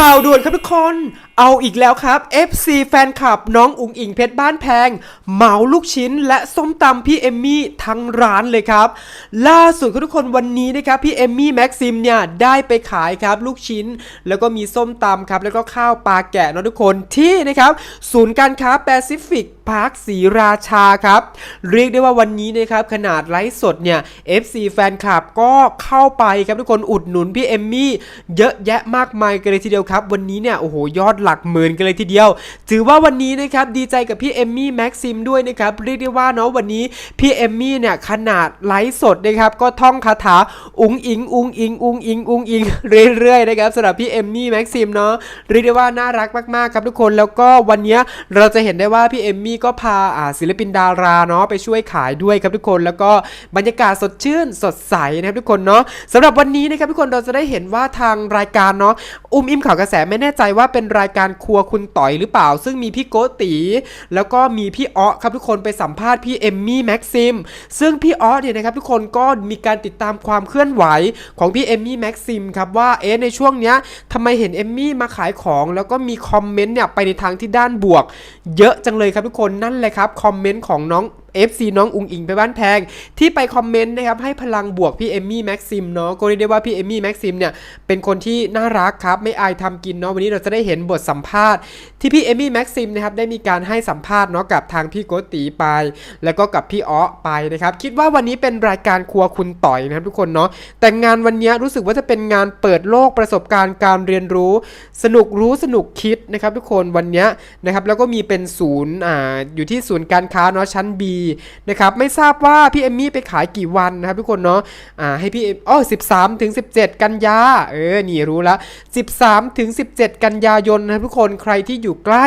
ข่าวด่วนครับทุกคน เอาอีกแล้วครับ FC แฟนคลับน้องอุ๋งอิงเพชรบ้านแพง เหมาลูกชิ้น และส้มตำพี่เอมมี่ทั้งร้านเลยครับ ล่าสุดครับทุกคนวันนี้นะครับพี่เอมมี่แม็กซิมเนี่ยได้ไปขายครับลูกชิ้น แล้วก็มีส้มตำครับแล้วก็ข้าวปลาแกะเนาะทุกคนที่นะครับศูนย์การค้าแปซิฟิกพาร์คศรีราชาครับเรียกได้ว่าวันนี้นะครับขนาดไลฟ์สดเนี่ย FC แฟนคลับก็เข้าไปครับทุกคนอุดหนุนพี่เอมมี่เยอะแยะมากมายกันเลยทีเดียวครับ วันนี้เนี่ยโอ้โหยอดหลักหมื่นกันเลยทีเดียว ถือว่าวันนี้นะครับดีใจกับพี่เอมมี่แม็กซิมด้วยนะครับเรียกได้ว่าเนาะวันนี้พี่เอมมี่เนี่ยขนาดไลฟ์สดนะครับก็ท่องคาถาอุงอิงอุงอิงอุงอิงอุงอิงเรื่อยๆนะครับสำหรับพี่เอมมี่แม็กซิมเนาะเรียกได้ว่าน่ารักมากๆครับทุกคนแล้วก็วันนี้เราจะเห็นได้ว่าพี่เอมมี่ก็พาอ่าศิลปินดาราเนาะไปช่วยขายด้วยครับทุกคนแล้วก็บรรยากาศสดชื่นสดใสนะครับทุกคนเนาะสำหรับวันนี้นะครับทุกคนเราจะได้เห็นว่าทางรายการเนาะอุ้มอิมข่าวกระแสไม่แน่ใจว่าเป็นรายการครัวคุณต่อยหรือเปล่า ซึ่งมีพี่โกติแล้วก็มีพี่อ้อครับทุกคนไปสัมภาษณ์พี่เอมมี่แม็กซิมซึ่งพี่อ้อเนี่ยนะครับทุกคนก็มีการติดตามความเคลื่อนไหวของพี่เอมมี่แม็กซิมครับว่าเอ๊ะในช่วงเนี้ยทำไมเห็นเอมมี่มาขายของแล้วก็มีคอมเมนต์เนี่ยไปในทางที่ด้านบวก เยอะจังเลยครับทุกคนนั่นแหละครับคอมเมนต์ของน้อง FC น้องอุงอิงไปบ้านแพง ที่ไปคอมเมนต์นะครับให้พลังบวกพี่เอมมี่แม็กซิมเนาะก็เรียกได้ว่าพี่เอมมี่แม็กซิมเนี่ยเป็นคนที่น่ารักครับไม่อายทำกินเนาะวันนี้เราจะได้เห็นบทสัมภาษณ์ที่พี่เอมมี่แม็กซิมนะครับได้มีการให้สัมภาษณ์เนาะกับทางพี่โกตีไป แล้วก็กับพี่อ้อไปนะครับคิดว่าวันนี้เป็นรายการครัวคุณต่อยนะครับทุกคนเนาะแต่งานวันนี้รู้สึกว่าจะเป็นงานเปิดโลกประสบการณ์การเรียนรู้ สนุกรู้สนุกคิดนะครับทุกคนวันนี้นะครับแล้วก็มีเป็นศูนย์อ่าอยู่ที่ศูนย์การค้าเนาะชั้น B นะครับไม่ทราบว่าพี่เอมมี่ไปขายกี่วันนะครับทุกคนเนาะอ่าให้พี่เอ็มอ๋อ13ถึง17กันยาเออนี่รู้ละ13ถึง17กันยายนนะครับทุกคนใครที่อยู่ใกล้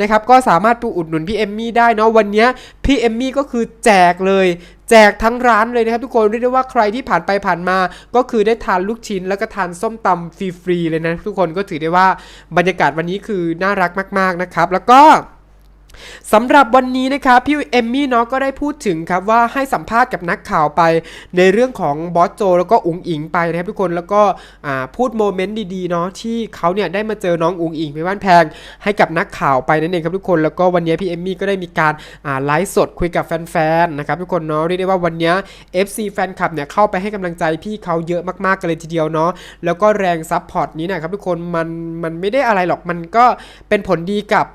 นะครับก็สามารถไปอุดหนุนพี่เอมมี่ได้เนาะวันเนี้ยพี่เอมมี่ก็คือแจกเลยแจกทั้งร้านเลยนะครับทุกคนเรียกได้ว่าใครที่ผ่านไปผ่านมา ก็คือได้ทานลูกชิ้นแล้วก็ทานส้มตำฟรีๆเลยนะทุกคนก็ถือได้ว่าบรรยากาศวันนี้คือน่ารักมาก ๆนะครับ แล้วก็ สำหรับวันนี้นะครับพี่เอมมี่เนาะก็ได้พูดถึงครับว่าให้สัมภาษณ์กับนักข่าวไปในเรื่องของบอสโจแล้วก็อุ๋งอิงไปนะครับทุกคนแล้วก็พูดโมเมนต์ดีๆเนาะที่เขาเนี่ยได้มาเจอน้องอุ๋งอิงไปบ้านแพง ให้กับนักข่าวไปนั่นเองครับทุกคนแล้วก็วันนี้พี่เอมมี่ก็ได้มีการไลฟ์สดคุยกับแฟนๆนะครับทุกคนเนาะเรียกได้ว่าวันนี้ FC แฟนคลับเนี่ยเข้าไปให้กำลังใจพี่เขาเยอะมากๆกันเลยทีเดียวเนาะแล้วก็แรงซัพพอร์ตนี้นะครับทุกคนมันมันไม่ได้อะไรหรอกมันก็เป็นผลดีกับ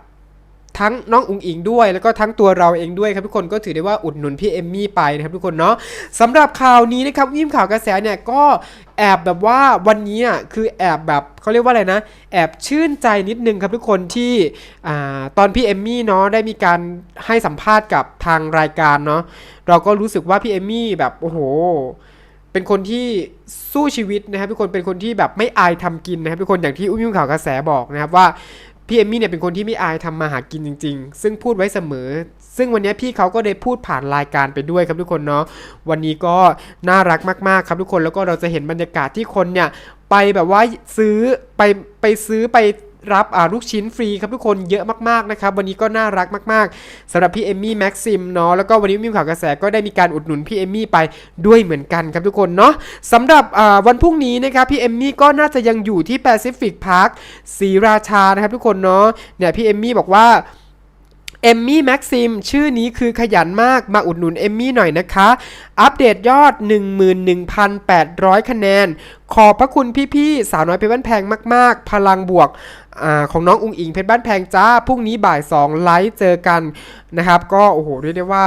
ทั้งน้องอุ๋งอิงด้วย แล้วก็ทั้งตัวเราเองด้วยครับทุกคนก็ถือได้ว่าอุดหนุนพี่เอมมี่ไปนะครับทุกคนเนาะสำหรับข่าวนี้นะครับวิมข่าวกระแสเนี่ยก็แอบแบบว่าวันนี้อะคือแอบแบบเขาเรียกว่าอะไรนะ แอบชื่นใจนิดนึงครับทุกคนที่อ่าตอนพี่เอมมี่เนาะได้มีการให้สัมภาษณ์กับทางรายการเนาะเราก็รู้สึกว่าพี่เอมมี่แบบโอ้โหเป็นคนที่สู้ชีวิตนะครับทุกคนเป็นคนที่แบบไม่อายทำกินนะครับทุกคนอย่างที่อุ้มยุ่งข่าวกระแสบอกนะครับว่า พี่เอมมี่เนี่ยเป็นคนที่ไม่อายทำมาหากินจริง ๆ ซึ่งพูดไว้เสมอ ซึ่งวันนี้พี่เขาก็ได้พูดผ่านรายการไปด้วยครับทุกคนเนาะ วันนี้ก็น่ารักมากๆครับทุกคน แล้วก็เราจะเห็นบรรยากาศที่คนเนี่ยไปแบบว่าซื้อไปไปซื้อไป รับลูกชิ้นฟรีครับทุกคนเยอะมากๆนะครับวันนี้ก็น่ารักมากๆสำหรับพี่เอมมี่แม็กซิมเนาะแล้วก็วันนี้มีข่าวกระแสก็ได้มีการอุดหนุนพี่เอมมี่ไปด้วยเหมือนกันครับทุกคนเนาะสำหรับวันพรุ่งนี้นะครับพี่เอมมี่ก็น่าจะยังอยู่ที่แปซิฟิกพาร์คศรีราชานะครับทุกคนเนาะเนี่ยพี่เอมมี่บอกว่า เอมมี่แม็กซิมชื่อนี้คือขยันมากมาอุดหนุนเอมมี่หน่อยนะคะ อัปเดตยอด 11,800 คะแนน ขอบพระคุณพี่ๆ สาวน้อยเพชรบ้านแพงมาก ๆ พลังบวกอของน้องอุงอิงเพชรบ้านแพงจ้า พรุ่งนี้บ่าย 2 ไลฟ์เจอกันนะครับ ก็โอ้โหเรียกได้ว่า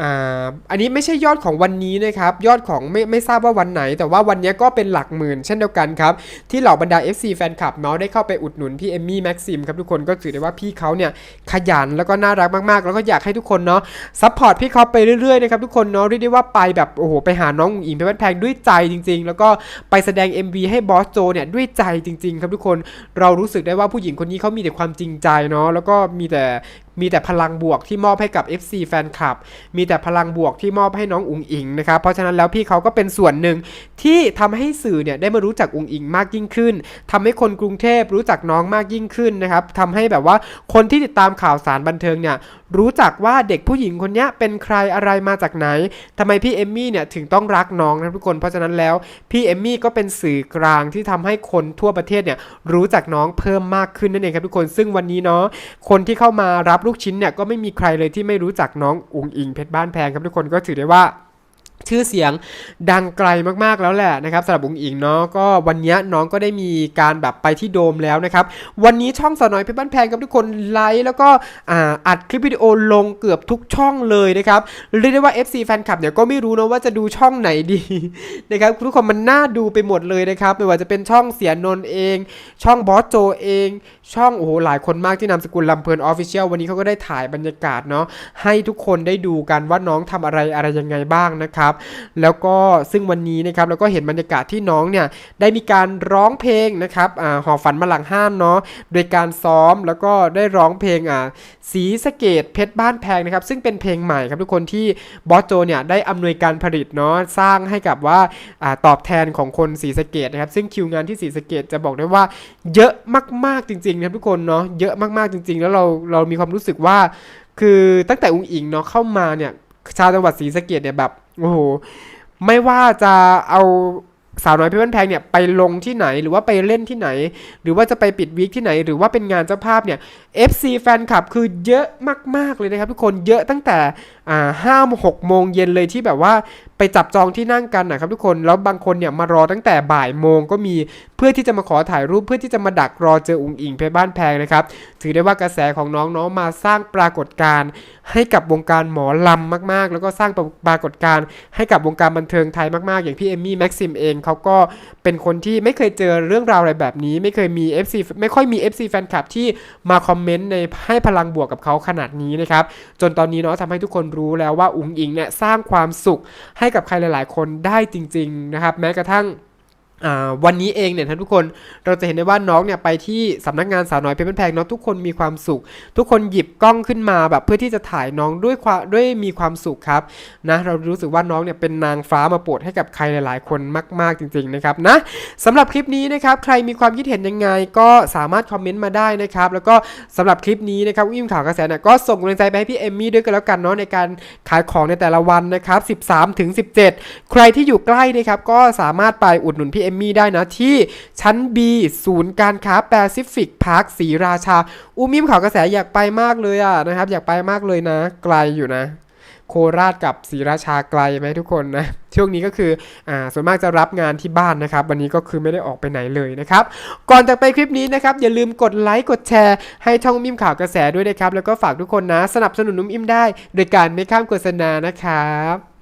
อ่าอันนี้ไม่ใช่ยอดของวันนี้นะครับ ยอดของไม่ไม่ทราบว่าวันไหน แต่ว่าวันนี้ก็เป็นหลักหมื่น เช่นเดียวกันครับ ที่เหล่าบรรดา FC แฟนคลับเนาะได้เข้าไปอุดหนุนพี่เอมมี่แม็กซิมครับทุกคนก็ถือได้ว่าพี่เขาเนี่ยขยันแล้วก็น่ารักมากๆ แล้วก็อยากให้ทุกคนเนาะซัพพอร์ตพี่เขาไปเรื่อยๆนะครับทุกคนเนาะเรียกได้ว่าไปแบบโอ้โหไปหาน้องอุ๋งอิงเพชรบ้านแพงด้วยใจจริง ๆ แล้วก็ไปแสดง MV ให้บอสโจเนี่ยด้วยใจจริง ๆ ครับทุกคนเรารู้สึกได้ว่าผู้หญิงคนนี้เขามีแต่ความจริงใจเนาะแล้วก็มีแต่ มีแต่พลังบวกที่มอบให้กับ FC แฟนคลับ มีแต่พลังบวกที่มอบให้น้องอุงอิงนะครับ เพราะฉะนั้นแล้วพี่เขาก็เป็นส่วนหนึ่งที่ทำให้สื่อเนี่ยได้มารู้จักอุงอิงมากยิ่งขึ้นทำให้คนกรุงเทพรู้จักน้องมากยิ่งขึ้นนะครับทำให้แบบว่าคนที่ติดตามข่าวสารบันเทิงเนี่ยรู้จักว่าเด็กผู้หญิงคนนี้เป็นใครอะไรมาจากไหนทำไมพี่เอมมี่เนี่ยถึงต้องรักน้องนะทุกคน เพราะฉะนั้นแล้วพี่เอมมี่ก็เป็นสื่อกลางที่ทำให้คนทั่วประเทศเนี่ยรู้จักน้องเพิ่มมากขึ้นนั่นเองครับทุกคน ซึ่งวันนี้เนาะคนที่เข้ามารับลูกชิ้นเนี่ยก็ไม่มีใครเลยที่ไม่รู้จักน้องอุงอิงเพชรบ้านแพงครับทุกคนก็ถือได้ว่า ชื่อเสียงดังไกลมากๆแล้วแหละนะครับสำหรับอุ๋งอิงเนาะก็วันนี้น้องก็ได้มีการแบบไปที่โดมแล้วนะครับวันนี้ช่องสาวน้อยเพชรบ้านแพงกับทุกคนไลค์แล้วก็อ่าอัดคลิปวิดีโอลงเกือบทุกช่องเลยนะครับเรียกได้ว่า FC แฟนคลับเนี่ยก็ไม่รู้นะว่าจะดูช่องไหนดีนะครับทุกคนมันน่าดูไปหมดเลยนะครับไม่ว่าจะเป็นช่องเสียนนเอง ช่องบอสโจเอง ช่องโอ้โหหลายคนมากที่นามสกุลลำเพลินออฟฟิเชียลวันนี้เขาก็ได้ถ่ายบรรยากาศเนาะให้ทุกคนได้ดูกันว่าน้องทำอะไรอะไรยังไงบ้างนะครับแล้วก็ซึ่งวันนี้นะครับเราก็เห็นบรรยากาศที่น้องเนี่ยได้มีการร้องเพลงนะครับอ่าหอฝันมาหลังห้ามเนาะโดยการซ้อมแล้วก็ได้ร้องเพลงอ่าสีสะเกตเพชรบ้านแพงนะครับ ซึ่งเป็นเพลงใหม่ครับทุกคนที่บอสโจเนี่ยได้อำนวยการผลิตเนาะสร้างให้กับว่าอ่าตอบแทนของคนสีสะเกตนะครับ ซึ่งคิวงานที่สีสะเกตจะบอกได้ว่าเยอะมากๆจริงๆนะครับทุกคนเนาะเยอะมากๆจริง ๆ แล้วเราเรามีความรู้สึกว่า คือตั้งแต่อุ้งอิงเนาะเข้ามาเนี่ยชาวจังหวัดศรีสะเกดเนี่ยแบบ โอ้โหไม่ว่าจะเอาสาวน้อยเพชรบ้านแพงเนี่ยไปลงที่ไหนหรือว่าไปเล่นที่ไหน หรือว่าจะไปปิดวีคที่ไหน หรือว่าเป็นงานเจ้าภาพเนี่ย FC แฟนคลับคือเยอะมาก ๆ เลยนะครับทุกคนเยอะตั้งแต่อ่าห้าหกโมงเย็นเลยที่แบบว่าไปจับจองที่นั่งกันนะครับทุกคนแล้วบางคนเนี่ยมารอตั้งแต่บ่ายโมงก็มีเพื่อที่จะมาขอถ่ายรูปเพื่อที่จะมาดักรอเจออุงอิงเพชรบ้านแพงนะครับถือได้ว่ากระแสของน้องน้องมาสร้างปรากฏการณ์ให้กับวงการหมอลำมากๆ แล้วก็สร้างปรากฏการณ์ให้กับวงการบันเทิงไทยมากๆ อย่างพี่เอมมี่แม็กซิมเองเขาก็เป็นคนที่ไม่เคยเจอเรื่องราวอะไรแบบนี้ ไม่เคยมี FC ไม่ค่อยมี FC แฟนคลับที่มาคอมเมนต์ในให้พลังบวกกับเขาขนาดนี้นะครับ จนตอนนี้เนาะทำให้ทุกคนรู้แล้วว่าอุ๋งอิงเนี่ยสร้างความสุขให้กับใครหลาย ๆ คนได้จริง ๆ นะครับ แม้กระทั่ง วันนี้เองเนี่ยท่านทุกคนเราจะเห็นได้ว่าน้องเนี่ยไปที่สำนักงานสาวน้อยเพชรบ้านแพงเนาะทุกคนมีความสุข ทุกคนหยิบกล้องขึ้นมาแบบเพื่อที่จะถ่ายน้องด้วยความด้วยมีความสุขครับนะเรารู้สึกว่าน้องเนี่ยเป็นนางฟ้ามาโปรดให้กับใครหลาย ๆ คนมาก ๆจริง ๆ นะครับนะสำหรับคลิปนี้นะครับใครมีความคิดเห็นยังไง ก็สามารถคอมเมนต์มาได้นะครับแล้วก็สำหรับคลิปนี้นะครับวิ่งข่าวกระแสเนี่ยก็ส่งกำลังใจไปให้พี่เอมมี่ด้วยกันแล้วกันเนาะในการขายของในแต่ละวันนะครับ13ถึง17 ใครที่อยู่ใกล้นะครับก็สามารถไปอุดหนุนพี่เอมมี่ได้นะที่ชั้น B ศูนย์การค้าแปซิฟิกพาร์คศรีราชาอุ้มมิมข่าวกระแสอยากไปมากเลยอะนะครับ อยากไปมากเลยนะ ไกลอยู่นะ โคราชกับศรีราชาไกลไหมทุกคนนะช่วงนี้ก็คืออ่าส่วนมากจะรับงานที่บ้านนะครับ วันนี้ก็คือไม่ได้ออกไปไหนเลยนะครับ ก่อนจากไปคลิปนี้นะครับ อย่าลืมกดไลค์กดแชร์ ให้ช่องมิมข่าวกระแสด้วยนะครับ แล้วก็ฝากทุกคนนะ สนับสนุนนุ่มอิมได้ โดยการไม่ข้ามโฆษณานะครับ